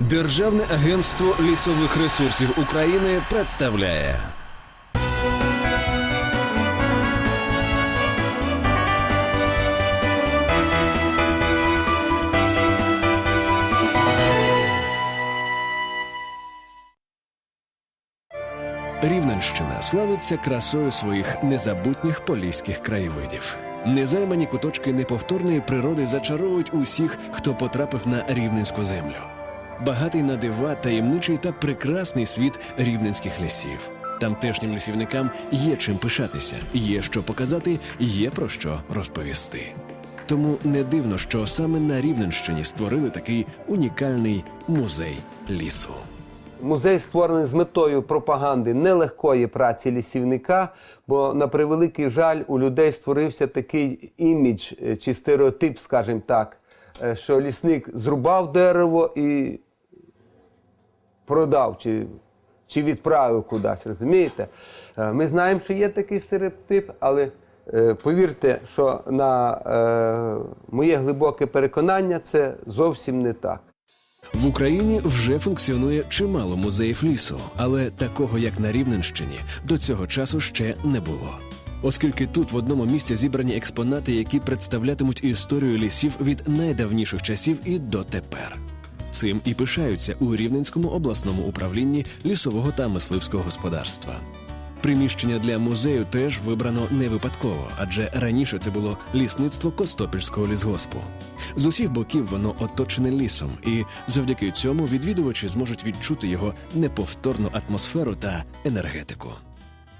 Державне агентство лісових ресурсів України представляє Рівненщина славиться красою своїх незабутніх поліських краєвидів. Незаймані куточки неповторної природи зачаровують усіх, хто потрапив на рівненську землю. Багатий на дива, таємничий та прекрасний світ рівненських лісів. Тамтешнім лісівникам є чим пишатися, є що показати, є про що розповісти. Тому не дивно, що саме на Рівненщині створили такий унікальний музей лісу. Музей створений з метою пропаганди нелегкої праці лісівника, бо на превеликий жаль у людей створився такий імідж е, чи стереотип, скажімо так, е, що лісник зрубав дерево і продав чи, чи відправив кудись, розумієте? Е, Ми знаємо, що є такий стереотип, але е, повірте, що на е, моє глибоке переконання це зовсім не так. В Україні вже функціонує чимало музеїв лісу, але такого, як на Рівненщині, до цього часу ще не було. Оскільки тут в одному місці зібрані експонати, які представлятимуть історію лісів від найдавніших часів і дотепер. Цим і пишаються у Рівненському обласному управлінні лісового та мисливського господарства. Приміщення для музею теж вибрано не випадково, адже раніше це було лісництво Костопільського лісгоспу. З усіх боків воно оточене лісом, і завдяки цьому відвідувачі зможуть відчути його неповторну атмосферу та енергетику.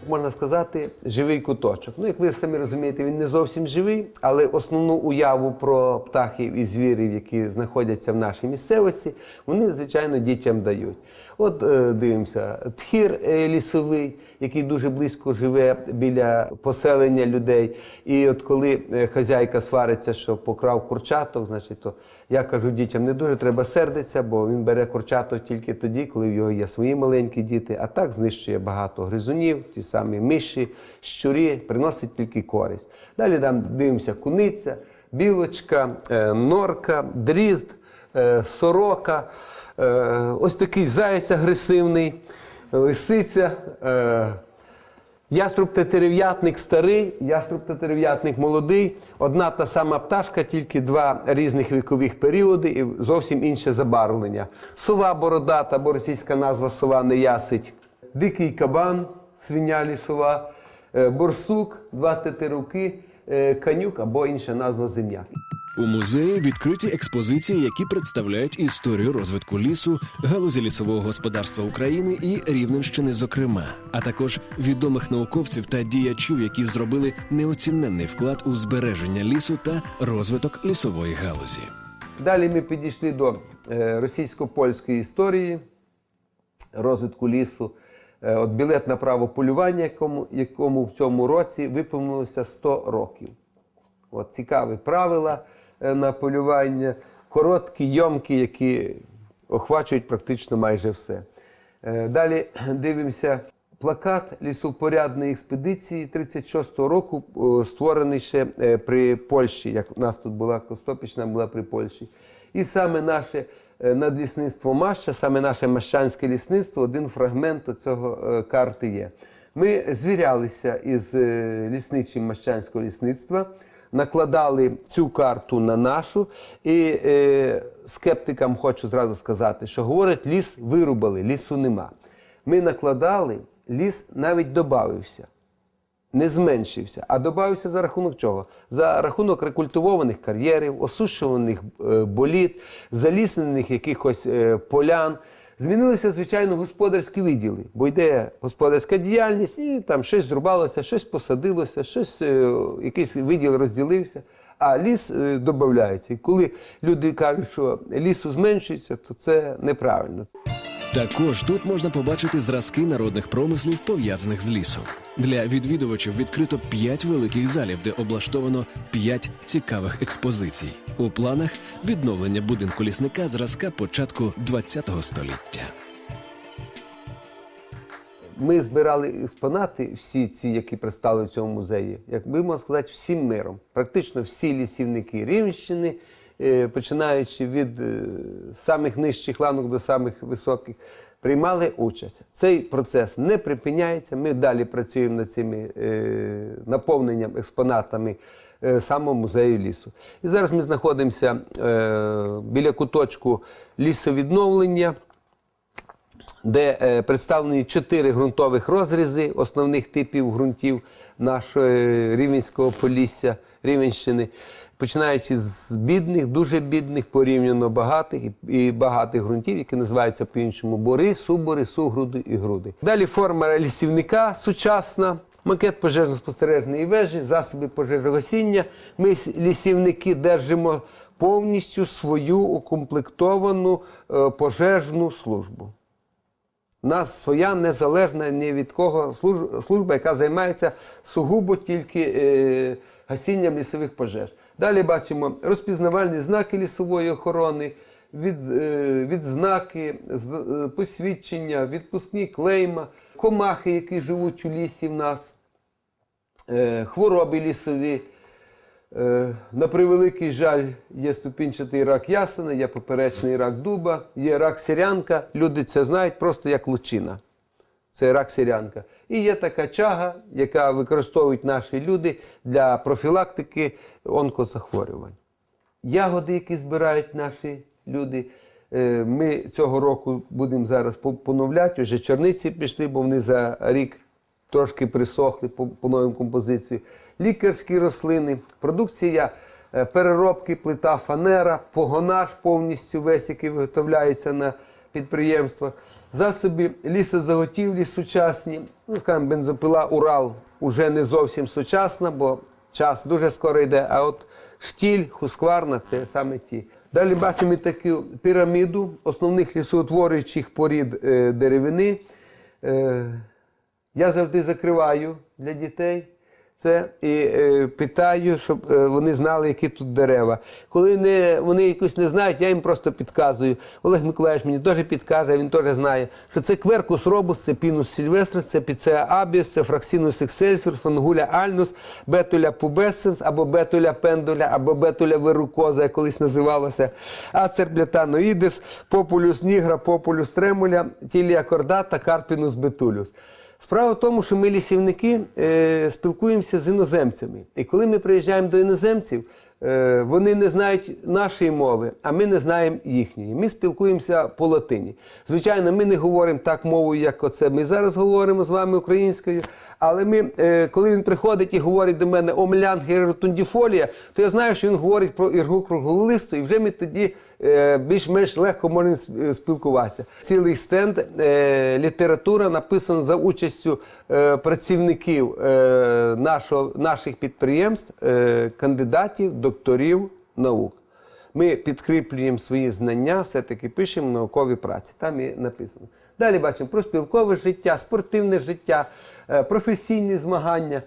Можна сказати, живий куточок. Ну, як ви самі розумієте, він не зовсім живий, але основну уяву про птахів і звірів, які знаходяться в нашій місцевості, вони, звичайно, дітям дають. От е, дивимося, тхір е, лісовий, який дуже близько живе біля поселення людей. І от коли е, хазяйка свариться, що покрав курчаток, значить, то я кажу дітям, не дуже треба сердитися, бо він бере курчаток тільки тоді, коли в його є свої маленькі діти, а так знищує багато гризунів, ті самі миші, щурі, приносить тільки користь. Далі там дивимося куниця, білочка, е, норка, дрізд, е, сорока, е, ось такий заяць агресивний, лисиця. Яструб тетерев'ятник старий, яструб тетерев'ятник молодий. Одна та сама пташка, тільки два різних вікових періоди і зовсім інше забарвлення. Сова бородата, бо російська назва сова не ясить. Дикий кабан, свиня лісова, е, борсук, два тетеруки, е, канюк або інша назва зем'як. У музеї відкриті експозиції, які представляють історію розвитку лісу, галузі лісового господарства України і Рівненщини, зокрема, а також відомих науковців та діячів, які зробили неоціненний вклад у збереження лісу та розвиток лісової галузі. Далі ми підійшли до е, російсько-польської історії, розвитку лісу. Е, От білет на право полювання, якому, якому в цьому році виповнилося 100 років. От цікаві правила е, на полювання, короткі, йомкі, які охвачують практично майже все. Е, Далі дивимося плакат лісопорядної експедиції 36-го року, створений ще при Польщі, як у нас тут була Костопічна, була при Польщі. І саме наше е, надлісництво Маща, саме наше мащанське лісництво, один фрагмент цього е, карти є. Ми звірялися із е, лісничим мащанського лісництва, накладали цю карту на нашу, і е, скептикам хочу зразу сказати, що говорять, ліс вирубали, лісу нема. Ми накладали, ліс навіть додався. Не зменшився, а додався за рахунок чого? За рахунок рекультивованих кар'єрів, осушуваних е, боліт, заліснених якихось е, полян. Змінилися, звичайно, господарські виділи, бо йде господарська діяльність, і там щось зрубалося, щось посадилося, щось, е, якийсь виділ розділився, а ліс додається. І коли люди кажуть, що лісу зменшується, то це неправильно. Також тут можна побачити зразки народних промислів, пов'язаних з лісом. Для відвідувачів відкрито п'ять великих залів, де облаштовано п'ять цікавих експозицій. У планах відновлення будинку лісника зразка початку ХХ століття. Ми збирали експонати, всі ці, які представлені в цьому музеї, як би можна сказати, всім миром. Практично всі лісівники Рівненщини починаючи від е, самих нижчих ланок до самих високих, приймали участь. Цей процес не припиняється. Ми далі працюємо над цими е, наповненням експонатами е, самого музею лісу. І зараз ми знаходимося е, біля куточку лісовідновлення де е, представлені чотири ґрунтових розрізи основних типів ґрунтів нашого е, Рівненського Полісся, Рівенщини, починаючи з бідних, дуже бідних, порівняно багатих і, і багатих ґрунтів, які називаються по-іншому бори, субори, сугруди і груди. Далі форма лісівника сучасна. Макет пожежно-спостережної вежі, засоби пожежогасіння. Ми лісівники держимо повністю свою укомплектовану е, пожежну службу. У нас своя незалежна ні від кого служба, яка займається сугубо тільки е, гасінням лісових пожеж. Далі бачимо розпізнавальні знаки лісової охорони, від, е, відзнаки, е, посвідчення, відпускні клейма, комахи, які живуть у лісі в нас, хвороби лісові. Е, На превеликий жаль, є ступінчатий рак ясена, є поперечний рак дуба, є рак сірянка. Люди це знають просто як лучина. Це рак сірянка. І є така чага, яка використовують наші люди для профілактики онкозахворювань. Ягоди, які збирають наші люди. е, Ми цього року будемо зараз по- поновляти. Вже чорниці пішли, бо вони за рік трошки присохли по, по новим композиціям. Лікарські рослини, продукція е, переробки, плита, фанера, погонаж повністю весь, який виготовляється на підприємствах. Засоби лісозаготівлі сучасні. Ну, скажімо, бензопила Урал уже не зовсім сучасна, бо час дуже скоро йде. А от штіль, хускварна це саме ті. Далі бачимо таку піраміду основних лісоутворюючих порід е, деревини. Я завжди закриваю для дітей це і е, питаю, щоб е, вони знали, які тут дерева. Коли не, вони якось не знають, я їм просто підказую. Олег Миколаївич мені теж підказує, він теж знає, що це кверкус робус, це пінус сильвеструс, це піцеа абіус, це фраксінус ексельсіор, фангуля альнус, бетуля пубесценс, або бетуля пендуля, або бетуля верукоза, як колись називалося, ацерблятаноїдес, популюс нігра, популюс тремуля, тілія кордата, карпінус бетулюс. Справа в тому, що ми лісівники е, спілкуємося з іноземцями. І коли ми приїжджаємо до іноземців, е, вони не знають нашої мови, а ми не знаємо їхньої. Ми спілкуємося по латині. Звичайно, ми не говоримо так мовою, як оце ми зараз говоримо з вами українською. Але ми, е, коли він приходить і говорить до мене омлян геротундіфолія, то я знаю, що він говорить про іргу круглолисту, і вже ми тоді більш-менш легко можемо спілкуватися. Цілий стенд е, література написана за участю е, працівників е, нашого, наших підприємств, е, кандидатів, докторів наук. Ми підкріплюємо свої знання, все-таки пишемо наукові праці. Там і написано. Далі бачимо про спілкове життя, спортивне життя, е, професійні змагання.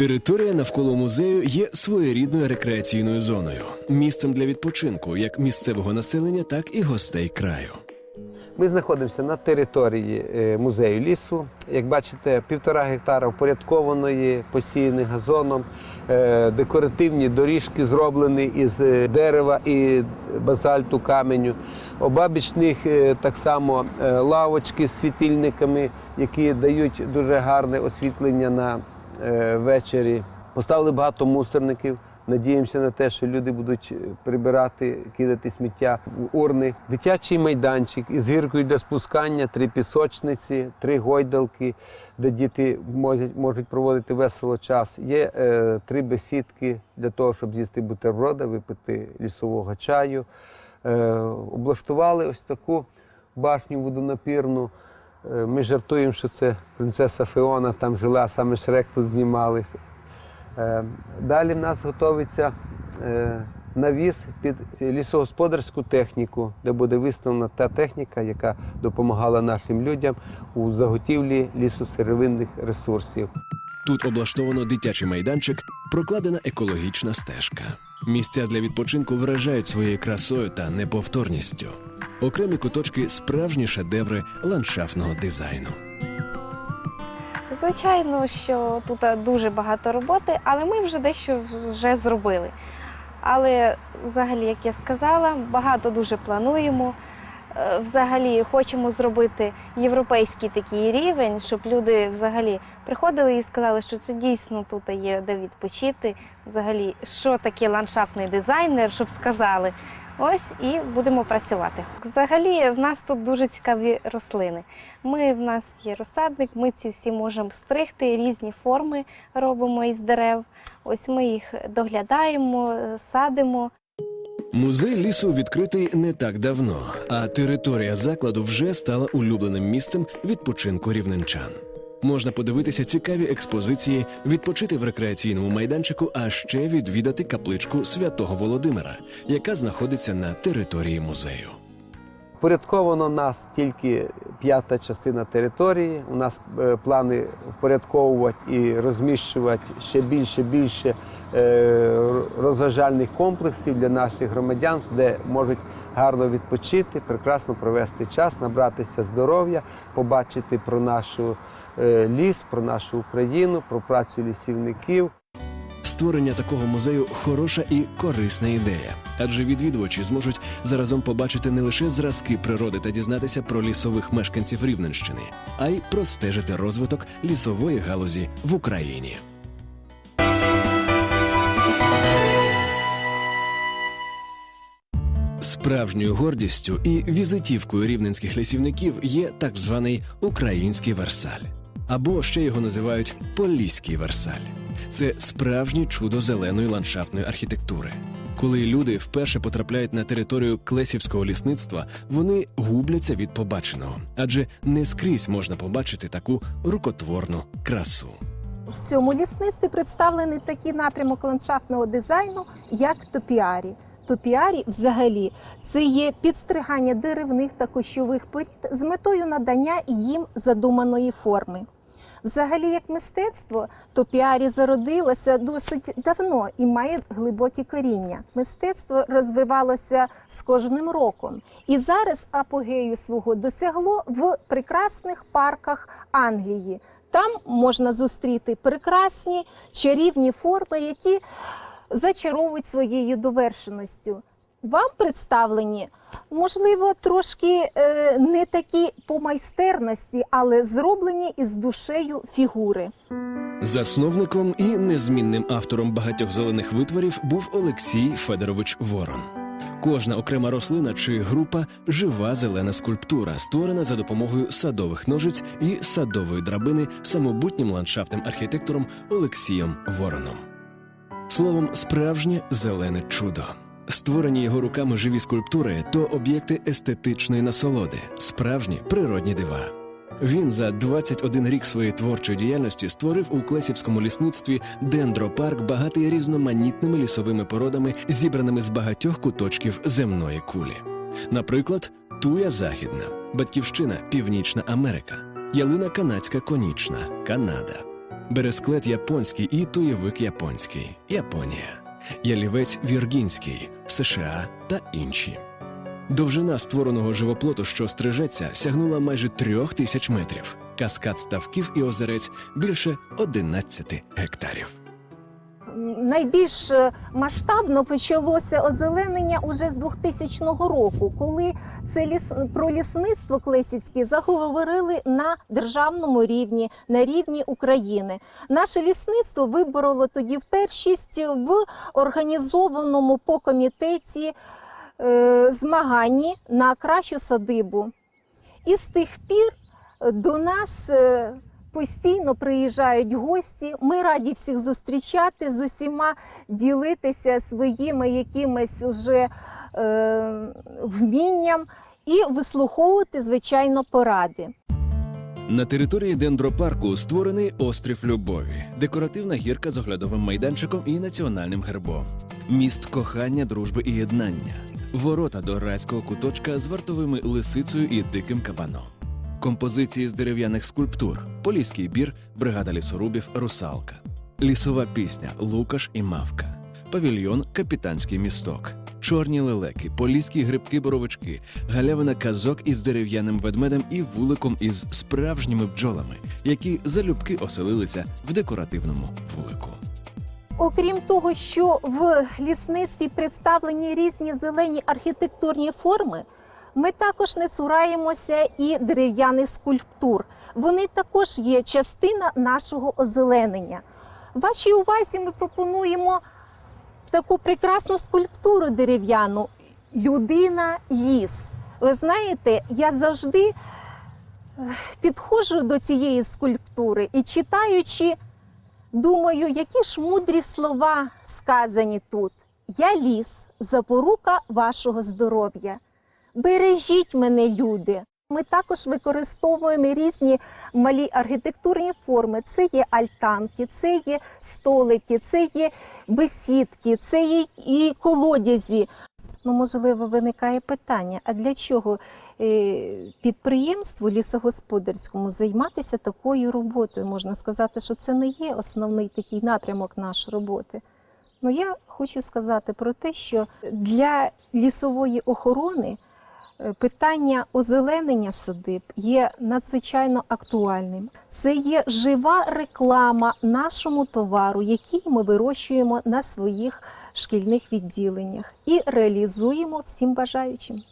Територія навколо музею є своєрідною рекреаційною зоною, місцем для відпочинку як місцевого населення, так і гостей краю. Ми знаходимося на території е, музею лісу. Як бачите, півтора гектара впорядкованої, посіяних газоном, е, декоративні доріжки зроблені із е, дерева і базальту каменю. Обабіч них е, так само лавочки з світильниками, які дають дуже гарне освітлення на ввечері. Поставили багато мусорників. Надіємося на те, що люди будуть е, прибирати, кидати сміття урни. Дитячий майданчик із гіркою для спускання, три пісочниці, три гойдалки, де діти можуть, можуть проводити весело час. Є е, три бесідки для того, щоб з'їсти бутерброда, випити лісового чаю. Е, облаштували ось таку башню водонапірну. Е, Ми жартуємо, що це принцеса Феона там жила, саме Шрек тут знімалися. Е, Далі в нас готується е, навіс під лісогосподарську техніку, де буде виставлена та техніка, яка допомагала нашим людям у заготівлі лісосировинних ресурсів. Тут облаштовано дитячий майданчик, прокладена екологічна стежка. Місця для відпочинку вражають своєю красою та неповторністю. Окремі куточки справжні шедеври ландшафтного дизайну. Звичайно, що тут дуже багато роботи, але ми вже дещо вже зробили. Але взагалі, як я сказала, багато дуже плануємо. Е, Взагалі хочемо зробити європейський такий рівень, щоб люди взагалі приходили і сказали, що це дійсно тут є де відпочити. Взагалі, що таке ландшафтний дизайнер, щоб сказали. Ось і будемо працювати. Взагалі, в нас тут дуже цікаві рослини. Ми в нас є розсадник, ми ці всі можемо стригти, різні форми робимо із дерев. Ось ми їх доглядаємо, садимо. Музей лісу відкритий не так давно, а територія закладу вже стала улюбленим місцем відпочинку рівненчан. Можна подивитися цікаві експозиції, відпочити в рекреаційному майданчику, а ще відвідати капличку святого Володимира, яка знаходиться на території музею. Впорядковано нас тільки п'ята частина території. У нас е, плани впорядковувати і розміщувати ще більше більше е, розважальних комплексів для наших громадян, де можуть гарно відпочити, прекрасно провести час, набратися здоров'я, побачити про нашу е, ліс, про нашу Україну, про працю лісівників. Створення такого музею хороша і корисна ідея, адже відвідувачі зможуть заразом побачити не лише зразки природи та дізнатися про лісових мешканців Рівненщини, а й простежити розвиток лісової галузі в Україні. Справжньою гордістю і візитівкою рівненських лісівників є так званий український Версаль, або ще його називають Поліський Версаль. Це справжнє чудо зеленої ландшафтної архітектури. Коли люди вперше потрапляють на територію Клесівського лісництва, вони губляться від побаченого, адже не скрізь можна побачити таку рукотворну красу. В цьому лісництві представлений такий напрямок ландшафтного дизайну, як топіарі. Топіарі, взагалі, це є підстригання деревних та кущових порід з метою надання їм задуманої форми. Взагалі, як мистецтво, топіарі зародилося досить давно і має глибокі коріння. Мистецтво розвивалося з кожним роком, і зараз апогею свого досягло в прекрасних парках Англії. Там можна зустріти прекрасні чарівні форми, які зачаровують своєю довершеністю. Вам представлені, можливо, трошки е, не такі по майстерності, але зроблені із душею фігури. Засновником і незмінним автором багатьох зелених витворів був Олексій Федорович Ворон. Кожна окрема рослина чи група жива зелена скульптура, створена за допомогою садових ножиць і садової драбини самобутнім ландшафтним архітектором Олексієм Вороном. Словом, справжнє зелене чудо. Створені його руками живі скульптури то об'єкти естетичної насолоди, справжні природні дива. Він за 21 рік своєї творчої діяльності створив у Клесівському лісництві дендропарк, багатий різноманітними лісовими породами, зібраними з багатьох куточків земної кулі. Наприклад, туя західна, батьківщина Північна Америка, ялина канадська конічна, Канада, бересклет японський і туєвик японський, Японія, ялівець віргінський, США та інші. Довжина створеного живоплоту, що стрижеться, сягнула майже трьох тисяч метрів. Каскад ставків і озерець більше 11 гектарів. Найбільш е, масштабно почалося озеленення уже з 2000 року, коли це ліс про лісництво Клесівське заговорили на державному рівні, на рівні України. Наше лісництво вибороло тоді в першість в організованому по комітеті е, змаганні на кращу садибу. І з тих пір е, до нас е, постійно приїжджають гості. Ми раді всіх зустрічати, з усіма ділитися своїми якимись уже е, вмінням і вислуховувати, звичайно, поради. На території дендропарку створений острів Любові, декоративна гірка з оглядовим майданчиком і національним гербом, міст кохання, дружби і єднання, ворота до райського куточка з вартовими лисицею і диким кабаном, композиції з дерев'яних скульптур, поліський бір, бригада лісорубів, русалка, лісова пісня Лукаш і Мавка, павільйон Капітанський місток. Чорні лелеки, поліські грибки-боровички, галявина казок із дерев'яним ведмедем і вуликом із справжніми бджолами, які залюбки оселилися в декоративному вулику. Окрім того, що в лісництві представлені різні зелені архітектурні форми, ми також не цураємося і дерев'яних скульптур. Вони також є частина нашого озеленення. Вашій увазі ми пропонуємо таку прекрасну скульптуру дерев'яну Людина ліс. Ви знаєте, я завжди е, підходжу до цієї скульптури і читаючи, думаю, які ж мудрі слова сказані тут. Я ліс, запорука вашого здоров'я. Бережіть мене, люди. Ми також використовуємо різні малі архітектурні форми. Це є альтанки, це є столики, це є бесідки, це є і колодязі. Ну, можливо, виникає питання: а для чого е, підприємству лісогосподарському займатися такою роботою? Можна сказати, що це не є основний такий напрямок нашої роботи. Ну, я хочу сказати про те, що для лісової охорони питання озеленення садиб є надзвичайно актуальним. Це є жива реклама нашому товару, який ми вирощуємо на своїх шкільних відділеннях і реалізуємо всім бажаючим.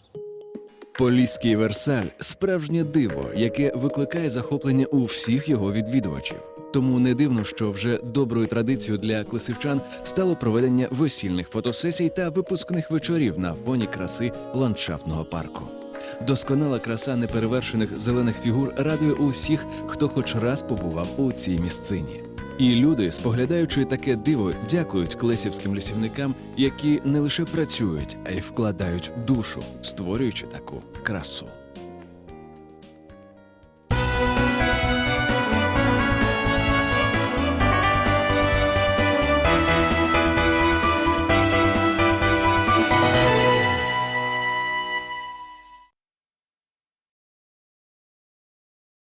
Поліський Версаль справжнє диво, яке викликає захоплення у всіх його відвідувачів. Тому не дивно, що вже доброю традицією для клисівчан стало проведення весільних фотосесій та випускних вечорів на фоні краси ландшафтного парку. Досконала краса неперевершених зелених фігур радує усіх, хто хоч раз побував у цій місцині. І люди, споглядаючи таке диво, дякують клесівським лісівникам, які не лише працюють, а й вкладають душу, створюючи таку красу.